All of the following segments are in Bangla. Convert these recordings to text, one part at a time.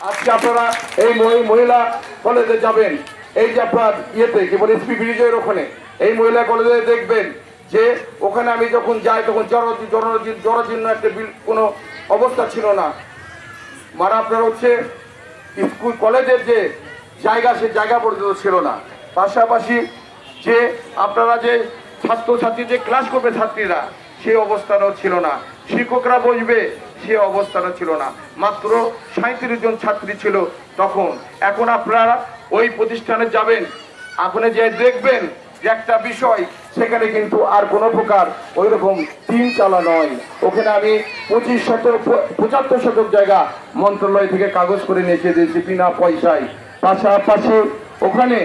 আজকে আপনারা এই মহিলা কলেজে যাবেন। এই যে আপনার ইয়েতে, কি বলে এসপি ব্রিজের ওখানে। এই মহিলা কলেজে দেখবেন যে ওখানে আমি যখন যাই, তখন জড়- জরাজীর্ণ একটা কোনো অবস্থা ছিল না। মানে আপনার হচ্ছে স্কুল, কলেজের যে জায়গা, সে জায়গা পর্যন্ত ছিল না। পাশাপাশি যে আপনারা যে ছাত্রছাত্রী, যে ক্লাস করবে ছাত্রীরা সেই অবস্থানও ছিল না। শিক্ষকরা বসবে সে অবস্থানও ছিল না। মাত্র সাঁত্রিশ জন ছাত্রী ছিল তখন। এখন আপনারা ওই প্রতিষ্ঠানে যাবেন। আপনি যে দেখবেন যে একটা বিষয়, সেখানে কিন্তু আর কোনো প্রকার ওই রকম তিন চালা নয়। ওখানে আমি পঁচিশ শতক, পঁচাত্তর শতক জায়গা মন্ত্রণালয় থেকে কাগজ করে নিয়ে দিয়েছি বিনা পয়সায়। পাশাপাশি ওখানে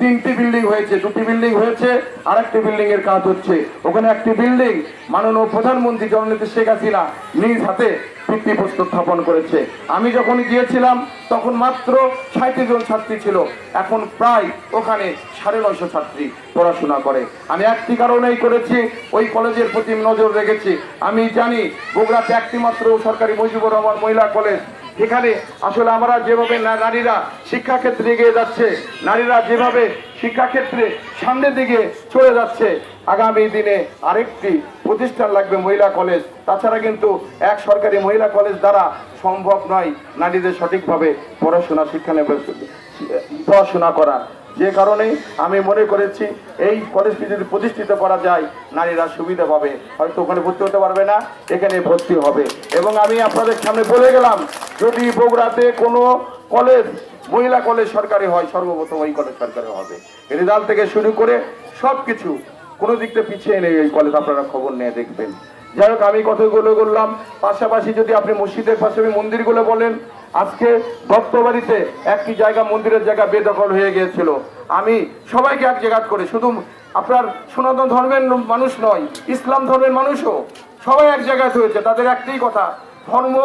তিনটি বিল্ডিং হয়েছে, দুটি বিল্ডিং হয়েছে আর একটি বিল্ডিং এর কাজ হচ্ছে। ওখানে একটি বিল্ডিং মাননীয় প্রধানমন্ত্রী জননেত্রী শেখ হাসিনা নিজ হাতে ভিত্তিপ্রস্তর স্থাপন করেছে। আমি যখন গিয়েছিলাম, তখন মাত্র ষাটটি জন ছাত্রী ছিল। এখন প্রায় ওখানে সাড়ে নয়শো ছাত্রী পড়াশোনা করে। আমি একটি কারণেই করেছি, ওই কলেজের প্রতি নজর রেখেছি। আমি জানি, বগুড়াতে একটি মাত্র সরকারি মুজিবুর রহমান মহিলা কলেজ এখানে আসলে আমরা যেভাবে নারীরা শিক্ষাক্ষেত্রে এগিয়ে যাচ্ছে, নারীরা যেভাবে শিক্ষাক্ষেত্রে সামনের দিকে চলে যাচ্ছে, আগামী দিনে আরেকটি প্রতিষ্ঠান লাগবে মহিলা কলেজ। তাছাড়া কিন্তু এক সরকারি মহিলা কলেজ দ্বারা সম্ভব নয় নারীদের সঠিকভাবে পড়াশোনা, শিক্ষা পড়াশোনা করা। যে কারণে আমি মনে করেছি এই কলেজটি যদি প্রতিষ্ঠিত করা যায়, নারীরা সুবিধা পাবে। হয়তো ওখানে ভর্তি হতে পারবে না, এখানে ভর্তি হবে। এবং আমি আপনাদের সামনে বলে গেলাম যদি বগুড়াতে কোনো কলেজ, মহিলা কলেজ সরকারি হয়, সর্বপ্রথম ওই কলেজ সরকারি হবে। রেজাল্ট থেকে শুরু করে সব কিছু কোনো দিকটা পিছিয়ে নেই এই কলেজ, আপনারা খবর নিয়ে দেখবেন। যাই হোক, আমি কথাগুলো বললাম, পাশাপাশি যদি আপনি মসজিদের পাশাপাশি মন্দিরগুলো বলেন, আজকে দত্তবাড়িতে একটি জায়গা, মন্দিরের জায়গা বেদখল হয়ে গিয়েছিল। আমি সবাইকে এক জায়গা করে, শুধু আপনার সনাতন ধর্মের মানুষ নয়, ইসলাম ধর্মের মানুষও সবাই এক জায়গায় হয়েছে, তাদের একটাই কথা ধর্ম,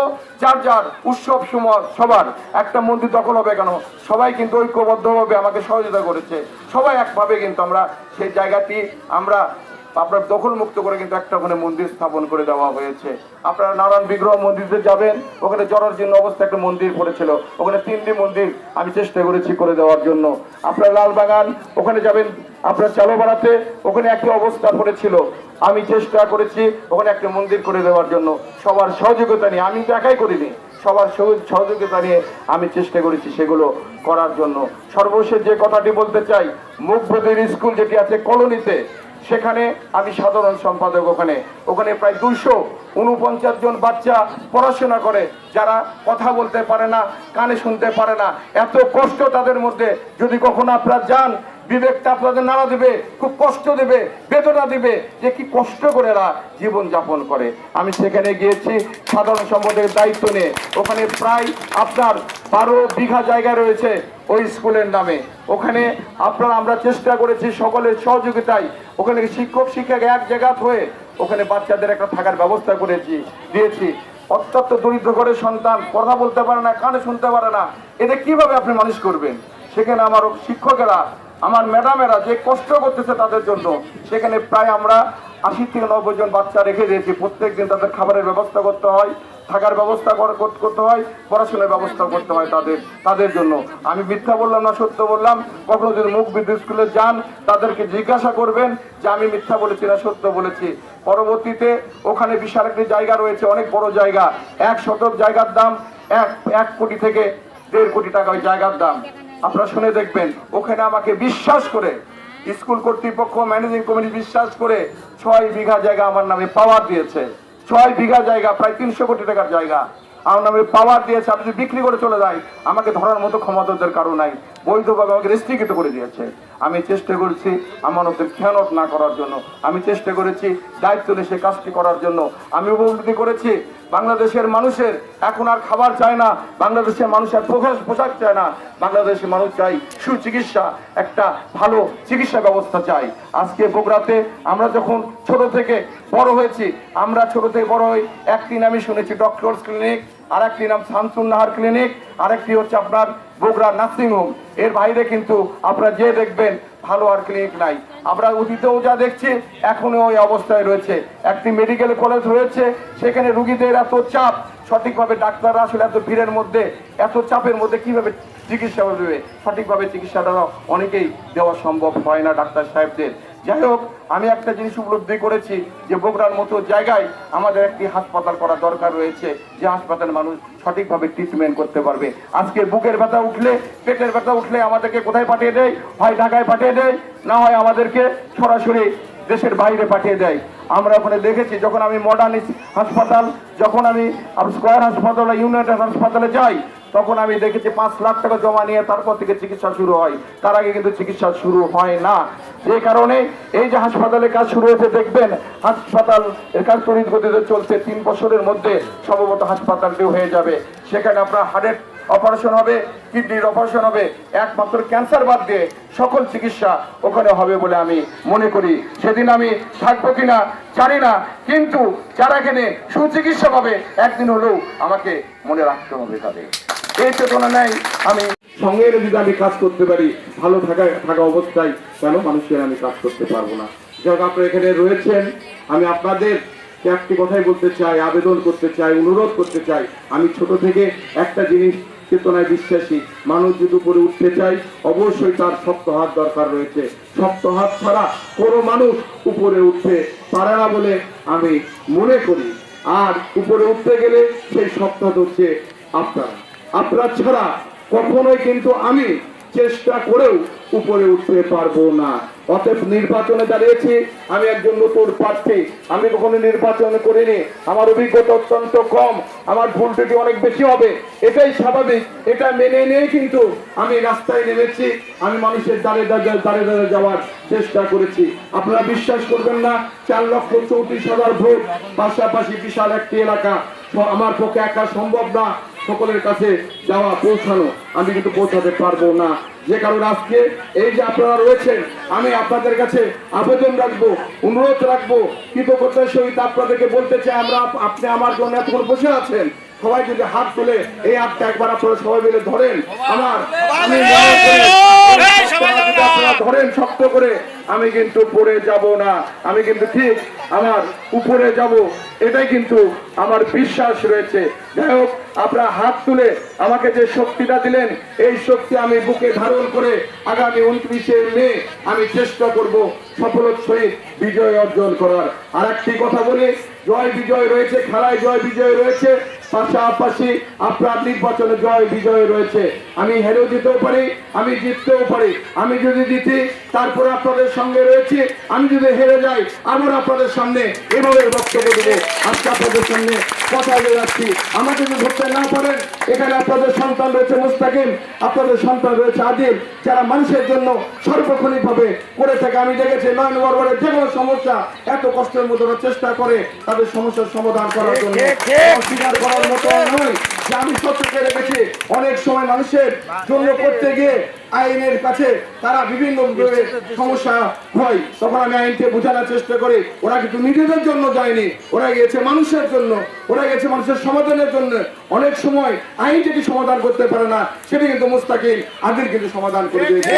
যার যার উৎসব সময় সবার, একটা মন্দির দখল হবে কেন? সবাই কিন্তু ঐক্যবদ্ধভাবে আমাকে সহযোগিতা করেছে। সবাই একভাবে কিন্তু আমরা সেই জায়গাটি আমরা আপনার দখল মুক্ত করে কিন্তু একটা ওখানে মন্দির স্থাপন করে দেওয়া হয়েছে। আপনারা নারায়ণ বিগ্রহ মন্দিরে যাবেন, ওখানে জরাজীর্ণ অবস্থা একটা মন্দির পড়েছিল। ওখানে তিনটি মন্দির আমি চেষ্টা করেছি করে দেওয়ার জন্য। আপনার লালবাগান, ওখানে যাবেন, আপনার চালোবাড়াতে, ওখানে একটি অবস্থা পড়েছিল। আমি চেষ্টা করেছি ওখানে একটা মন্দির করে দেওয়ার জন্য। সবার সহযোগিতা নিয়ে, আমি তো একাই করিনি, সবার সহ- সহযোগিতা নিয়ে আমি চেষ্টা করেছি সেগুলো করার জন্য। সর্বশেষ যে কথাটি বলতে চাই মুখবধির স্কুল যেটি আছে, কলোনিতে সেখানে আমি সাধারণ সম্পাদক ওখানে। ওখানে প্রায় দুইশো উনপঞ্চাশ জন বাচ্চা পড়াশোনা করে, যারা কথা বলতে পারে না, কানে শুনতে পারে না। এত কষ্ট তাদের মধ্যে। যদি কখনো আপনারা যান, বিবেকটা আপনাদের নাড়া দেবে, খুব কষ্ট দেবে, বেদনা দেবে যে কি কষ্ট করে এরা জীবনযাপন করে। আমি সেখানে গিয়েছি, সাধারণ সম্পাদকের দায়িত্ব নিয়ে। ওখানে প্রায় আপনার বারো বিঘা জায়গা রয়েছে ওই স্কুলের নামে। ওখানে আপনারা আমরা চেষ্টা করেছি সকলের সহযোগিতায় ওখানে শিক্ষক শিক্ষক এক জায়গা হয়ে ওখানে বাচ্চাদের একটা থাকার ব্যবস্থা করেছি, দিয়েছি। অত্যন্ত দরিদ্র ঘরের সন্তান, কথা বলতে পারে না, কানে শুনতে পারে না। এদের কীভাবে আপনি মানুষ করবেন? সেখানে আমার শিক্ষকেরা, আমার ম্যাডামেরা যে কষ্ট করতেছে তাদের জন্য, সেখানে প্রায় আমরা আশি থেকে নব্বই জন বাচ্চা রেখে দিয়েছি। প্রত্যেক দিন তাদের খাবারের ব্যবস্থা করতে হয়। থাকার ব্যবস্থা কর- কর- করতে হয়, পড়াশোনার ব্যবস্থা করতে হয় তাদের তাদের জন্য। আমি মিথ্যা বললাম না, সত্য বললাম। কখনো যদি মুখ বিদ্যুৎ স্কুলে যান, তাদেরকে জিজ্ঞাসা করবেন যে আমি মিথ্যা বলেছি না, সত্য বলেছি। পরবর্তীতে ওখানে বিশাল একটি জায়গা রয়েছে, অনেক বড় জায়গা। এক শতক জায়গার দাম, এক এক কোটি থেকে দেড় কোটি টাকা ওই জায়গার দাম। আপনারা শুনে দেখবেন, ওখানে আমাকে বিশ্বাস করে, স্কুল কর্তৃপক্ষ, ম্যানেজিং কমিটি বিশ্বাস করে ছয় বিঘা জায়গা আমার নামে পাওয়ার দিয়েছে। ছয় বিঘা জায়গা, প্রায় তিনশো কোটি টাকার জায়গা। আমার নামে পাওয়ার দিয়েছে, আপনি যদি বিক্রি করে চলে যাই আমাকে ধরার মতো ক্ষমতা ওদের কারও নাই। বৈধভাবে আমাকে রেস্ট্রিক্ট করে দিয়েছে। আমি চেষ্টা করছি আমার ওদের খেয়ানত না করার জন্য। আমি চেষ্টা করেছি দায়িত্ব নিয়ে সে কাজটি করার জন্য। আমি উপলব্ধি করেছি বাংলাদেশের মানুষের এখন আর খাবার চায় না, বাংলাদেশের মানুষের প্রকাশ পোশাক চায় না বাংলাদেশের মানুষ চাই সুচিকিৎসা, একটা ভালো চিকিৎসা ব্যবস্থা চাই। আজকে বগুড়াতে আমরা যখন ছোট থেকে বড় হয়েছি, আমরা ছোট থেকে বড় হই, একদিন আমি শুনেছি ডক্টরস ক্লিনিক আর একটি নাম শামসুন নাহার ক্লিনিক, আরেকটি হচ্ছে আপনার বগুড়া নার্সিং হোম। এর বাইরে কিন্তু আপনারা যে দেখবেন ভালো আর ক্লিনিক নাই। আমরা অতীতেও যা দেখছি, এখনও ওই অবস্থায় রয়েছে। একটি মেডিকেল কলেজ রয়েছে, সেখানে রুগীদের এত চাপ, সঠিকভাবে ডাক্তাররা আসলে এত ভিড়ের মধ্যে, এত চাপের মধ্যে কীভাবে চিকিৎসা দেবে সঠিকভাবে চিকিৎসাটা অনেকেই দেওয়া সম্ভব হয় না ডাক্তার সাহেবদের। যাই হোক, আমি একটা জিনিস উপলব্ধি করেছি যে বগুড়ার মতো জায়গায় আমাদের একটি হাসপাতাল করা দরকার রয়েছে, যে হাসপাতালের মানুষ সঠিকভাবে ট্রিটমেন্ট করতে পারবে। আজকে বুকের ব্যথা উঠলে, পেটের ব্যথা উঠলে আমাদেরকে কোথায় পাঠিয়ে দেয়? হয় ঢাকায় পাঠিয়ে দেয়? না হয় আমাদেরকে সরাসরি দেশের বাইরে পাঠিয়ে দেয়। আমরা ওখানে দেখেছি যখন আমি মডার্ন হাসপাতাল, যখন আমি স্কোয়ার হাসপাতাল ইউনাইটেড হাসপাতালে যাই, তখন আমি দেখেছি পাঁচ লাখ টাকা জমা নিয়ে তারপর থেকে চিকিৎসা শুরু হয়। তার আগে কিন্তু চিকিৎসা শুরু হয় না। যে কারণে এই যে হাসপাতালে কাজ শুরু হয়েছে, দেখবেন হাসপাতাল এর কাজ তড়িৎ গতিতে চলছে তিন বছরের মধ্যে সম্ভবত হাসপাতালটি হয়ে যাবে। সেখানে আপনার হার্টের অপারেশন হবে, কিডনির অপারেশন হবে, একমাত্র ক্যান্সার বাদ দিয়ে সকল চিকিৎসা ওখানে হবে বলে আমি মনে করি। সেদিন আমি থাকব কিনা জানি না, কিন্তু যারা এখানে সুচিকিৎসা পাবে একদিন হলেও আমাকে মনে রাখতে হবে তাদের এই চেতনা নেই, আমি সঙ্গে যদি আমি কাজ করতে পারি, ভালো থাকা থাকা অবস্থায় কেন মানুষের আমি কাজ করতে পারব না? যাক আপনারা এখানে রয়েছেন, আমি আপনাদের একটি কথাই বলতে চাই, আবেদন করতে চাই, অনুরোধ করতে চাই। আমি ছোট থেকে একটা জিনিস চেতনায় বিশ্বাসী মানুষ যদি উপরে উঠতে চায়, অবশ্যই তার শক্ত হাত দরকার রয়েছে। শক্ত হাত ছাড়া কোনো মানুষ উপরে উঠতে পারে না বলে আমি মনে করি। আর উপরে উঠতে গেলে সেই শক্ত হচ্ছে আপনারা। আপনার ছাড়া কখনোই কিন্তু আমি চেষ্টা করেও উপরে উঠতে পারব না। অতএব নির্বাচনে দাঁড়িয়েছি। আমি একজন নতুন প্রার্থী। আমি কখনো নির্বাচন করিনি। আমার অভিজ্ঞতা অত্যন্ত কম। আমার ভুল ত্রুটি অনেক বেশি হবে। এটাই স্বাভাবিক। এটা মেনে নিয়ে কিন্তু আমি রাস্তায় নেমেছি। আমি মানুষের দাঁড়ে দাঁড়িয়ে দাঁড়ে দাঁড়িয়ে যাওয়ার চেষ্টা করেছি। আপনারা বিশ্বাস করবেন না, চার লক্ষ চৌত্রিশ হাজার ভোট, পাশাপাশি বিশাল একটি এলাকা। আমার পক্ষে একা সম্ভব না। সকলের কাছে যাওয়া পৌঁছানো আমি কিন্তু পৌঁছাতে পারব না। যে কারণে আজকে এই যে আপনারা রয়েছেন আমি আপনাদের কাছে আবেদন রাখব অনুরোধ রাখব কৃতজ্ঞতার সহিত আপনাদেরকে বলতে চাই আমরা আপনি আমার জন্য এতক্ষণ বসে আছেন। সবাই যদি হাত তুলে এই হাতটা একবার আপনারা সবাই মিলে ধরেন। আমার ধরেন শক্ত করে আমি কিন্তু পড়ে যাব না। আমি কিন্তু ঠিক আমার উপরে যাব। এটাই কিন্তু আমার বিশ্বাস রয়েছে। যাই হোক আপনারা হাত তুলে আমাকে যে শক্তিটা দিলেন, এই শক্তি আমি বুকে ধারণ করে আগামী উনত্রিশে মে আমি চেষ্টা করব সফলত সহিত বিজয় অর্জন করার। আর একটি কথা বলি, জয় বিজয় রয়েছে, খেলায় জয় বিজয় রয়েছে, পাশাপাশি আপনার নির্বাচনে জয় বিজয় রয়েছে। আমি হেরেও যেতেও পারি, আমি জিততেও পারি, আমি যদি জিতি তারপরে আপনাদের সঙ্গে রয়েছি। আমি যদি হেরে যাই, আবার আপনাদের সামনে এভাবে বক্তব্য দেবো। আজকে আপনাদের সামনে কথা বলে যাচ্ছি। আমাকে যদি ধরতে না পারেন, এখানে আপনাদের সন্তান রয়েছে মুস্তাকিম, আপনাদের সন্তান রয়েছে আদিল, যারা মানুষের জন্য সর্বক্ষণিক ভাবে করে থাকে। আমি দেখেছি নয়ন বরবারের যে কোনো সমস্যা এত কষ্টের ওরা চেষ্টা করে তাদের সমস্যার সমাধান করার জন্য। অস্বীকার করার মতো নয়। যে আমি সত্যকে রেখেছি অনেক সময় মানুষের জন্য করতে গিয়ে আইনের কাছে তারা বিভিন্ন সমস্যা হয়। তখন আমি আইনকে বোঝানোর চেষ্টা করি। ওরা কিন্তু নিজেদের জন্য যায়নি। ওরা গিয়েছে মানুষের জন্য। ওরা গেছে মানুষের সমাধানের জন্য। অনেক সময় আইন যেটি সমাধান করতে পারে না সেটি কিন্তু মুস্তাকিম আদিল কিন্তু সমাধান করে দিয়েছে।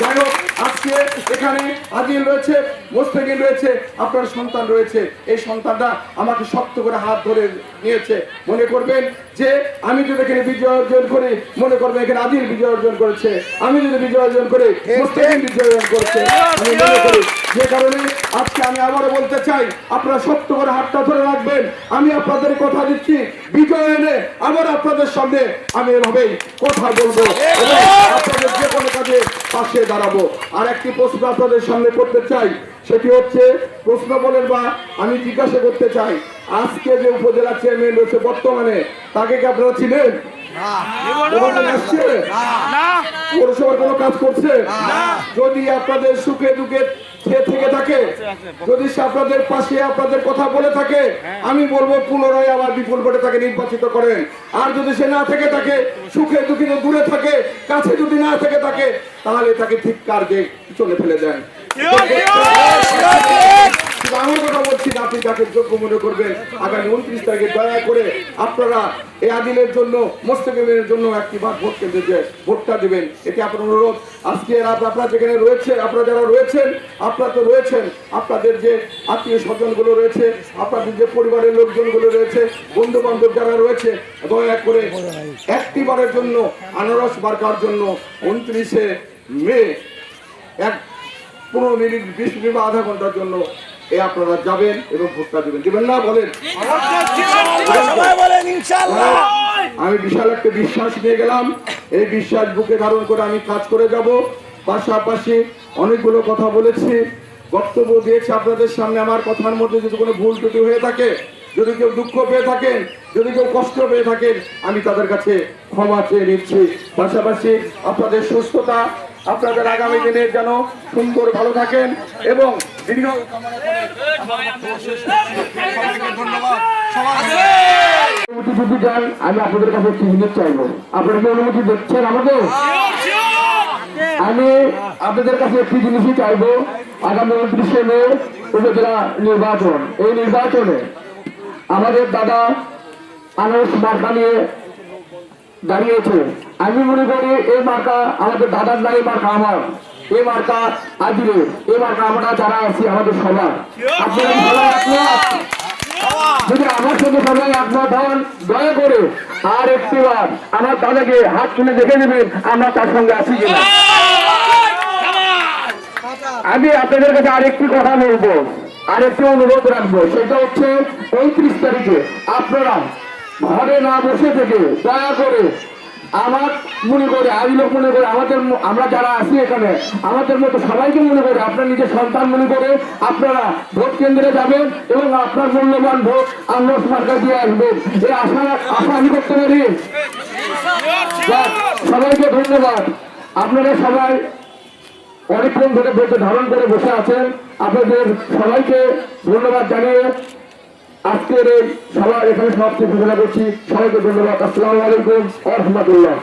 যাই হোক আজকে এখানে আদিল রয়েছে মোস্তাকিম রয়েছে আপনার সন্তান রয়েছে। এই সন্তানটা আমাকে শক্ত করে হাত ধরে নিয়েছে। মনে করবেন যে আমি যদি এখানে বিজয় অর্জন করি মনে করবেন এখানে আদিল বিজয় অর্জন করেছে। আমি যদি বিজয় অর্জন করি মোস্তাকিম বিজয় অর্জন করেছে। আমি মনে করি যে কারণে আজকে আমি আবারও বলতে চাই, আপনারা শক্ত করে হাতটা ধরে রাখবেন। আমি আপনাদের কথা দিচ্ছি, বিজয় এনে আবার আপনাদের সামনে আমি এভাবেই কথা বলব আপনাদের যে কোনো কাজে পাশে দাঁড়াবো। আর একটি প্রশ্ন আপনাদের সামনে করতে চাই, সেটি হচ্ছে, প্রশ্ন বলেন বা আমি জিজ্ঞাসা করতে চাই, আজকে যে উপজেলা চেয়ারম্যান রয়েছে বর্তমানে, তাকে কি আপনারা ছিলেন আসছে পৌরসভার কোনো কাজ করছে? যদি আপনাদের সুখে দুঃখে থেকে থাকে যদি সে আপনাদের পাশে আপনাদের কথা বলে থাকে আমি বলব পুনরায় আবার বিপুল ভোটে তাকে নির্বাচিত করেন। আর যদি সে না থেকে থাকে সুখে দুঃখে দূরে থাকে কাছে যদি না থেকে থাকে তাহলে তাকে ঠিক কার্যে চলে ফেলে দেন। শুধু আমার কথা বলছি না আপনি যাকে যোগ্য মনে করবেন আগামী উনত্রিশ তারিখে দয়া করে আপনারা এই আদিলের জন্য মোস্তকিমের জন্য একটি বার ভোট কেন্দ্রে যে ভোটটা দেবেন, এটি আপনার অনুরোধ। আজকে আপনারা যেখানে রয়েছে, আপনারা যারা রয়েছেন, আপনারা তো রয়েছেন, আপনাদের যে আত্মীয় স্বজনগুলো রয়েছে, আপনাদের যে পরিবারের লোকজনগুলো রয়েছে বন্ধু বান্ধব যারা রয়েছে, দয়া করে একটি বারের জন্য, আনারস মার্কার জন্য উনত্রিশে মে, এক পনেরো মিনিট, বিশ মিনিট বা আধা ঘণ্টার জন্য এ আপনারা যাবেন এবং ভোটটা দেবেন। দেবেন না বলেন। আমি বিশাল একটা বিশ্বাস নিয়ে গেলাম। এই বিশ্বাস বুকে ধারণ করে আমি কাজ করে যাব। পাশাপাশি অনেকগুলো কথা বলেছি। বক্তব্য দিয়েছি আপনাদের সামনে। আমার কথার মধ্যে যদি কোনো ভুল ত্রুটি হয়ে থাকে যদি কেউ দুঃখ পেয়ে থাকেন যদি কেউ কষ্ট পেয়ে থাকেন আমি তাদের কাছে ক্ষমা চেয়ে নিচ্ছি। পাশাপাশি আপনাদের সুস্থতা আপনাদের আগামী দিনে যেন সুন্দর ভালো থাকেন এবং আমি আপনাদের কাছে একটি জিনিস চাইব। আপনারা কি অনুমতি দিচ্ছেন আমাকে? আমি আপনাদের কাছে একটি জিনিসই চাইব। আগামী উনত্রিশে মে উপজেলা নির্বাচন। এই নির্বাচনে আমাদের দাদা আনারস মার্কা নিয়ে দাঁড়িয়েছে। আমি মনে করি এই মার্কা আমাদের দাদার নাই মার্কা আমার। এই মার্কা আদিরে এই মার্কা আমরা যারা আছি, আমাদের সবার। আপনারা? যদি আমার সবাই একমত হন, দয়া করে আর আমার দাদাকে হাত তুলে দেখে নেবেন আমরা তার সঙ্গে আমি আপনাদের কাছে আরেকটি কথা বলব, আরেকটি অনুরোধ রাখব। সেটা হচ্ছে পঁয়ত্রিশ তারিখে আপনারা ঘরে না বসে থেকে দয়া করে আমার মনে করে আমি লোক মনে করে, আমাদের আমরা যারা আছি এখানে, আমাদের মতো সবাইকে মনে করে, আপনার নিজের সন্তান মনে করে আপনারা ভোট কেন্দ্রে যাবেন এবং আপনার মূল্যবান ভোট আন্দাজ সরকার দিয়ে আসবেন এই আশা আশা আমি করতে পারি। সবাইকে ধন্যবাদ। আপনারা সবাই অনেকক্ষণ ধরে বেঁচে ধারণ করে বসে আছেন। আপনাদের সবাইকে ধন্যবাদ জানিয়ে আজকের এই সভা এখানে সমাপ্তি ঘোষণা করছি। সবাইকে ধন্যবাদ। আসসালামু আলাইকুম রহমতুল্লাহ।